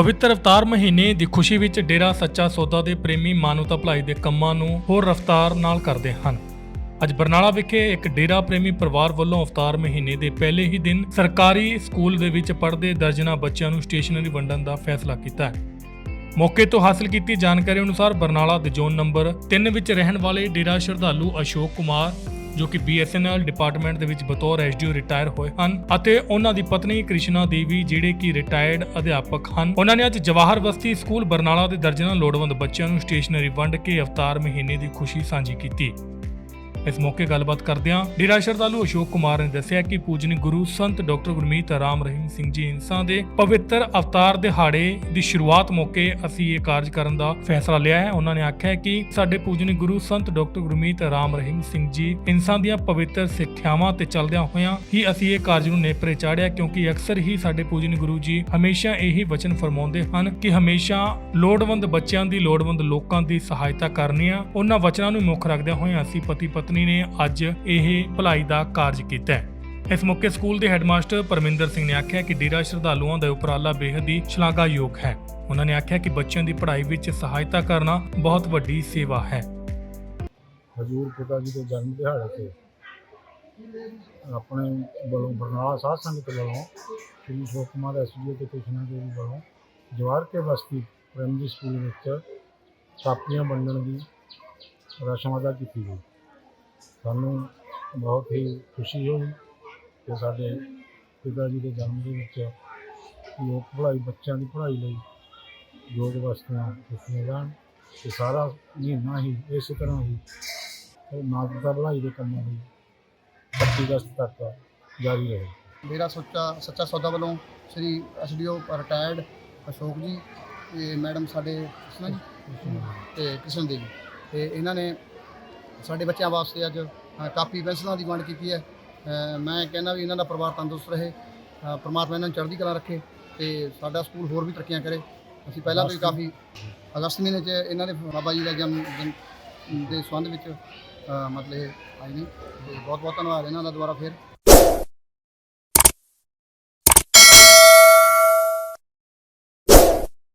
ਪਵਿੱਤਰ ਅਵਤਾਰ ਮਹੀਨੇ ਦੀ ਖੁਸ਼ੀ ਵਿੱਚ ਡੇਰਾ ਸੱਚਾ ਸੌਦਾ ਦੇ ਪ੍ਰੇਮੀ ਮਾਨਵਤਾ ਭਲਾਈ ਦੇ ਕੰਮਾਂ ਨੂੰ ਹੋਰ ਰਫ਼ਤਾਰ ਨਾਲ ਕਰਦੇ ਹਨ। ਅੱਜ ਬਰਨਾਲਾ ਵਿਖੇ ਇੱਕ ਡੇਰਾ ਪ੍ਰੇਮੀ ਪਰਿਵਾਰ ਵੱਲੋਂ ਅਵਤਾਰ ਮਹੀਨੇ ਦੇ ਪਹਿਲੇ ਹੀ ਦਿਨ ਸਰਕਾਰੀ ਸਕੂਲ ਦੇ ਵਿੱਚ ਪੜ੍ਹਦੇ ਦਰਜਨਾਂ ਬੱਚਿਆਂ ਨੂੰ ਸਟੇਸ਼ਨਰੀ ਵੰਡਣ ਦਾ ਫੈਸਲਾ ਕੀਤਾ ਹੈ। ਮੌਕੇ ਤੋਂ ਹਾਸਲ ਕੀਤੀ ਜਾਣਕਾਰੀ ਅਨੁਸਾਰ ਬਰਨਾਲਾ ਦੇ ਜ਼ੋਨ ਨੰਬਰ 3 ਵਿੱਚ ਰਹਿਣ ਵਾਲੇ ਡੇਰਾ ਸ਼ਰਧਾਲੂ ਅਸ਼ੋਕ ਕੁਮਾਰ ਜੋ ਕਿ BSNL ਡਿਪਾਰਟਮੈਂਟ ਦੇ ਵਿੱਚ ਬਤੌਰ ਐਸਡੀਓ ਰਿਟਾਇਰ ਹੋਏ ਹਨ ਅਤੇ ਉਹਨਾਂ ਦੀ ਪਤਨੀ ਕ੍ਰਿਸ਼ਨਾ ਦੇਵੀ, ਜਿਹੜੇ ਕਿ ਰਿਟਾਇਰਡ ਅਧਿਆਪਕ ਹਨ। ਉਹਨਾਂ ਨੇ ਅੱਜ ਜਵਾਹਰ ਬਸਤੀ ਸਕੂਲ ਬਰਨਾਲਾ ਦੇ ਦਰਜਨਾਂ ਲੋੜਵੰਦ ਬੱਚਿਆਂ ਨੂੰ ਸਟੇਸ਼ਨਰੀ ਵੰਡ ਕੇ ਅਵਤਾਰ ਮਹੀਨੇ ਦੀ ਖੁਸ਼ੀ ਸਾਂਝੀ ਕੀਤੀ। ਇਸ ਮੌਕੇ ਗੱਲਬਾਤ ਕਰਦਿਆਂ ਡੇਰਾ ਸ਼ਰਧਾਲੂ ਅਸ਼ੋਕ ਕੁਮਾਰ ਨੇ ਦੱਸਿਆ ਕਿ ਪੂਜਨੀ ਗੁਰੂ ਸੰਤ ਡਾਕਟਰ ਗੁਰਮੀਤ ਰਾਮ ਰਹੀਮ ਸਿੰਘ ਜੀ ਇਨਸਾਂ ਦੇ ਪਵਿੱਤਰ ਅਵਤਾਰ ਦਿਹਾੜੇ ਦੀ ਸ਼ੁਰੂਆਤ ਮੌਕੇ ਅਸੀਂ ਇਹ ਕਾਰਜ ਕਰਨ ਦਾ ਫੈਸਲਾ ਲਿਆ ਹੈ। ਉਹਨਾਂ ਨੇ ਆਖਿਆ ਕਿ ਸਾਡੇ ਪੂਜਨੀ ਗੁਰੂ ਸੰਤ ਡਾਕਟਰ ਗੁਰਮੀਤ ਰਾਮ ਰਹੀਮ ਸਿੰਘ ਜੀ ਇਨਸਾਂ ਦੀਆਂ ਪਵਿੱਤਰ ਸਿੱਖਿਆਵਾਂ ਤੇ ਚੱਲਦਿਆਂ ਹੋਇਆਂ ਹੀ ਅਸੀਂ ਇਹ ਕਾਰਜ ਨੂੰ ਨੇਪਰੇ ਚਾੜਿਆ ਕਿਉਂਕਿ ਅਕਸਰ ਹੀ ਸਾਡੇ ਪੂਜਨੀ ਗੁਰੂ ਜੀ ਹਮੇਸ਼ਾ ਇਹੀ ਵਚਨ ਫਰਮਾਉਂਦੇ ਹਨ ਕਿ ਹਮੇਸ਼ਾ ਲੋੜਵੰਦ ਬੱਚਿਆਂ ਦੀ ਲੋੜਵੰਦ ਲੋਕਾਂ ਦੀ ਸਹਾਇਤਾ ਕਰਨੀ ਆ ਉਹਨਾਂ ਵਚਨਾਂ ਨੂੰ ਮੁੱਖ ਰੱਖਦਿਆਂ ਹੋਇਆਂ ਅਸੀਂ ਪਤੀ ਪਤਨੀ ਨੇ ਅੱਜ ਇਹ ਭਲਾਈ ਦਾ ਕਾਰਜ ਕੀਤਾ ਹੈ। ਇਸ ਮੌਕੇ ਸਕੂਲ ਦੇ ਹੈੱਡਮਾਸਟਰ ਪਰਮਿੰਦਰ ਸਿੰਘ ਨੇ ਆਖਿਆ ਕਿ ਡੇਰਾ ਸ਼ਰਧਾਲੂਆਂ ਦਾ ਉਪਰਾਲਾ ਬੇਹੱਦ ਹੀ ਸ਼ਲਾਘਾਯੋਗ ਹੈ। ਉਹਨਾਂ ਨੇ ਆਖਿਆ ਕਿ ਬੱਚਿਆਂ ਦੀ ਪੜ੍ਹਾਈ ਵਿੱਚ ਸਹਾਇਤਾ ਕਰਨਾ ਬਹੁਤ ਵੱਡੀ ਸੇਵਾ ਹੈ। ਹਜੂਰ ਪਿਤਾ ਜੀ ਦੇ ਜਨਮ ਦਿਹਾੜੇ ਤੇ ਆਪਣੇ ਵੱਲੋਂ ਬਰਨਾਲਾ ਸਾਧ ਸੰਗਤ ਵੱਲੋਂ ਸ੍ਰੀ ਅਸ਼ੋਕ ਕੁਮਾਰ ਐਸਡੀਓ ਤੇ ਕ੍ਰਿਸ਼ਨਾ ਦੇਵੀ ਵੱਲੋਂ ਜਵਾਰ ਕੇ ਬਸਤੀ ਪ੍ਰਾਇਮਰੀ ਸਕੂਲ ਵਿੱਚ ਕਾਪੀਆਂ ਵੰਡਣ ਦੀ ਰਸਮ ਅਦਾ ਕੀਤੀ ਗਈ। ਸਾਨੂੰ ਬਹੁਤ ਹੀ ਖੁਸ਼ੀ ਹੋਈ ਕਿ ਸਾਡੇ ਪਿਤਾ ਜੀ ਦੇ ਜਨਮ ਦੇ ਵਿੱਚ ਲੋਕ ਪੜ੍ਹਾਈ, ਬੱਚਿਆਂ ਦੀ ਪੜ੍ਹਾਈ ਲਈ ਯੋਗ ਵਸਤੂਆਂ ਦਿੱਤੀਆਂ ਜਾਣ ਤੇ ਸਾਰਾ ਮਹੀਨਾ ਹੀ ਇਸੇ ਤਰ੍ਹਾਂ ਹੀ ਉਹ ਮਾਨਵਤਾ ਭਲਾਈ ਦੇ ਕੰਮਾਂ ਲਈ 25 ਅਗਸਤ ਤੱਕ ਜਾਰੀ ਰਹੇ। ਮੇਰਾ ਸੋਚਾ, ਸੱਚਾ ਸੌਦਾ ਵੱਲੋਂ ਸ੍ਰੀ ਐਸਡੀਓ ਰਿਟਾਇਰਡ ਅਸ਼ੋਕ ਜੀ ਤੇ ਮੈਡਮ ਸਾਡੇ ਕ੍ਰਿਸ਼ਨਾ ਜੀ ਤੇ ਕ੍ਰਿਸ਼ਨ ਦੇਵੀ ਤੇ ਇਹਨਾਂ ਨੇ ਸਾਡੇ ਬੱਚਿਆਂ ਵਾਸਤੇ ਅੱਜ ਅ, ਕਾਪੀ ਪੈਨਸਲਾਂ ਦੀ ਵੰਡ ਕੀਤੀ ਹੈ। ਮੈਂ ਕਹਿੰਦਾ ਵੀ ਇਹਨਾਂ ਦਾ ਪਰਿਵਾਰ ਤੰਦਰੁਸਤ ਰਹੇ ਪਰਮਾਤਮਾ ਇਹਨਾਂ ਨੂੰ ਚੜ੍ਹਦੀ ਕਲਾ ਰੱਖੇ ਤੇ ਸਾਡਾ ਸਕੂਲ ਹੋਰ ਵੀ ਤਰੱਕੀਆਂ ਕਰੇ। ਅਸੀਂ ਪਹਿਲਾਂ ਤੋਂ ਹੀ ਕਾਫੀ ਅਗਸਤ ਮਹੀਨੇ 'ਚ ਇਹਨਾਂ ਦੇ ਬਾਬਾ ਜੀ ਦਾ ਜਨਮ ਦਿਨ ਦੇ ਸੰਬੰਧ ਵਿੱਚ ਮਤਲਬ ਇਹ ਆਏ ਨੇ। ਤੇ ਬਹੁਤ ਬਹੁਤ ਧੰਨਵਾਦ ਇਹਨਾਂ ਦਾ ਦੁਬਾਰਾ ਫਿਰ।